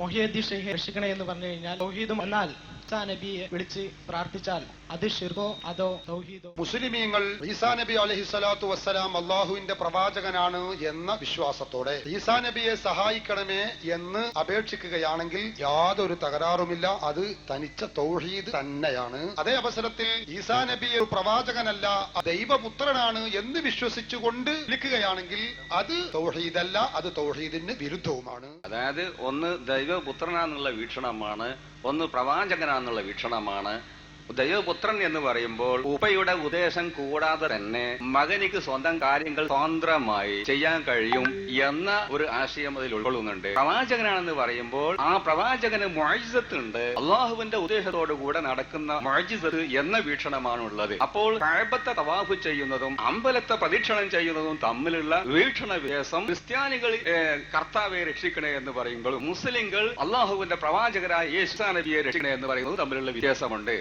മൊഹിയദ്ദീൻ ഷെയ്ഖ് രക്ഷിക്കണേ എന്ന് പറഞ്ഞു കഴിഞ്ഞാൽ തൗഹീദും എന്നാൽ ഈസാ നബിയെ വിളിച്ച് പ്രാർത്ഥിച്ചാൽ അത് ഷിർഗോ അതോ സൗഹീദോ മുസ്ലിമീങ്ങൾ ഈസാ നബി അലഹിസ്വലാത്തു വസ്സലാം അള്ളാഹുവിന്റെ പ്രവാചകനാണ് എന്ന വിശ്വാസത്തോടെ ഈസാ നബിയെ സഹായിക്കണമേ എന്ന് അപേക്ഷിക്കുകയാണെങ്കിൽ യാതൊരു തകരാറുമില്ല അത് തനിച്ച തൗഹീദ് തന്നെയാണ്. അതേ അവസരത്തിൽ ഈസാ നബി ഒരു പ്രവാചകനല്ല ദൈവപുത്രനാണ് എന്ന് വിശ്വസിച്ചുകൊണ്ട് വിളിക്കുകയാണെങ്കിൽ അത് തൗഹീദല്ല അത് തൗഹീദിന് വിരുദ്ധവുമാണ്. അതായത് ഒന്ന് ദൈവപുത്രനാന്നുള്ള വീക്ഷണമാണ് ഒന്ന് പ്രവാചകനാന്നുള്ള വീക്ഷണമാണ് ദൈവപുത്രൻ എന്ന് പറയുമ്പോൾ ഉപ്പയുടെ ഉദ്ദേശം കൂടാതെ തന്നെ മകനിക്ക് സ്വന്തം കാര്യങ്ങൾ സ്വതന്ത്രമായി ചെയ്യാൻ കഴിയും എന്ന ഒരു ആശയം അതിൽ ഉൾക്കൊള്ളുന്നുണ്ട്. പ്രവാചകനാണെന്ന് പറയുമ്പോൾ ആ പ്രവാചകന് മൊഴിസത്തുണ്ട് അള്ളാഹുവിന്റെ ഉദ്ദേശത്തോടു കൂടെ നടക്കുന്ന മൊഴിജത്ത് എന്ന വീക്ഷണമാണുള്ളത്. അപ്പോൾ കഴബത്തെ തവാഫ് ചെയ്യുന്നതും അമ്പലത്തെ പ്രദക്ഷിണം ചെയ്യുന്നതും തമ്മിലുള്ള വീക്ഷണ വ്യത്യാസം ക്രിസ്ത്യാനികൾ കർത്താവെ രക്ഷിക്കണേ എന്ന് പറയുമ്പോൾ മുസ്ലിങ്ങൾ അള്ളാഹുവിന്റെ പ്രവാചകരായ യേശു നബിയെ രക്ഷിക്കണേ എന്ന് പറയുന്നത് തമ്മിലുള്ള വ്യത്യാസമുണ്ട്.